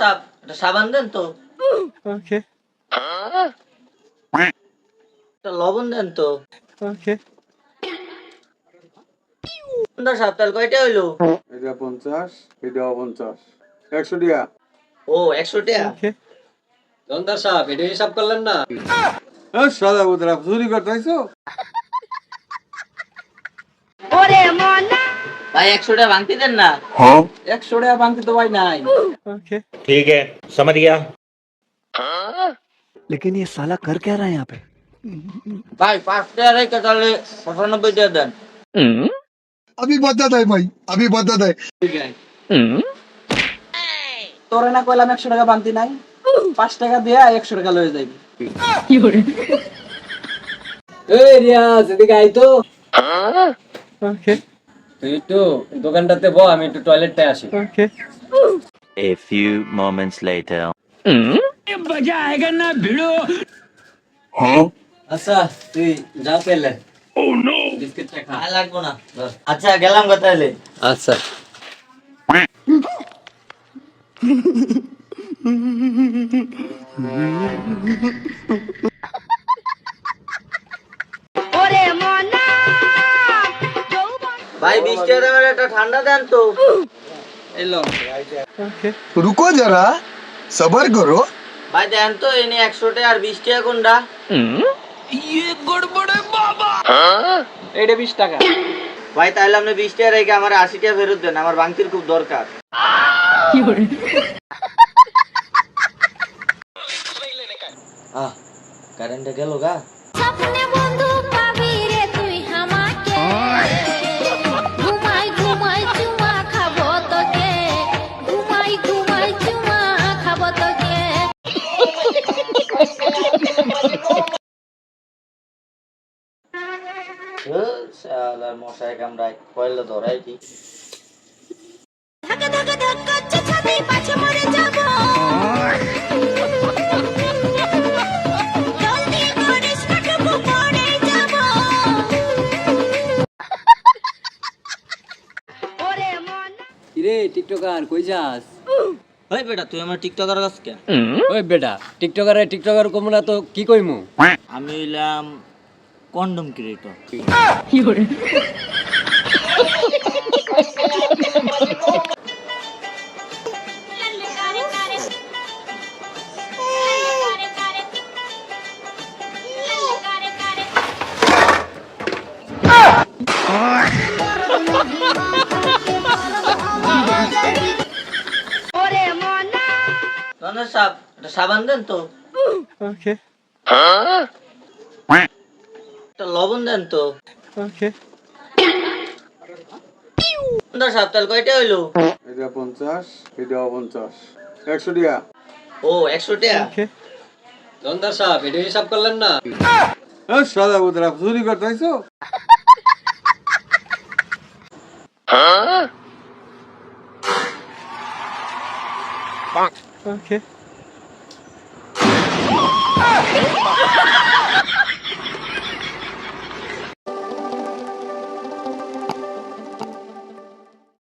সাপ সাবান দেন তো. একটা লবণ দেন তো। সাপ কয়টা হইল? এটা পঞ্চাশ এটা পঞ্চাশ। একশো টিয়া। ও একশো সাহেব এটা হিসাব করলেন না? সাদা বুতরা চুরি করতে ভাই একশো টাকা ভাঙতে দেন না একশো টাকা ভাঙতে তো ভাই নাই Okay. ठीक है समझ गया लेकिन ये साला कर क्या रहा है यहाँ पे ভাই পাঁচ টাকা রেখে তাহলে পঁচানব্বই টাকা দেন अभी बदत है भाई अभी बदत है তোরে না কইলাম একশো টাকা ভাঙতি নাই পাঁচ টাকা দিয়া একশো টাকা লয়ে যাইবি এই রিয়াজ এদিকে আই তো Okay. তুই একটু দোকানটাতে ব আমি একটু টয়লেটটা আসি। Okay. A few moments later. আচ্ছা তুই যা পেলে। বিস্কিটটা খা। আর লাগবো না। আচ্ছা গেলাম গা তাহলে আচ্ছা। ভাই বিশ টাকা একটা ঠান্ডা দেন তো। রুকো জরা সবার করো। ভাই দেন তো এনে একশো টাকা আর বিশ টাকা কোনটা? ইয়ে গড়বড়ে বাবা। হ্যাঁ? এটা বিশ টাকা। ভাই তাহলে আপনি বিশ টাকা রেখে আমার আশি টাকা ফেরত দেন আমার বাংতির খুব দরকার। কারেন্টটা গেল গা। মন। টিকটকার কই যাস? ওই বেটা তুই আমার টিকটকার কাছ কে ওই বেটা টিকটকারে টিকটকার কমু না তো কি কইমু? আমি হইলাম কন্ডম ক্রিয়েটর কারে কারে কারে কারে কারে কারে ওরে মনা ধনের সাপ একটা সাবান দেন তো Okay. একটা লবণ দেন তো। Okay. সুন্দর সাপ কয়টা হইল? এটা পঞ্চাশ এটা পঞ্চাশ। একশো টিয়া। ও একশো টাকা Okay. দোকানদার সাহেব এটা হিসাব করলেন না। সাদা বুতরা চুরি করতে আইসো Okay.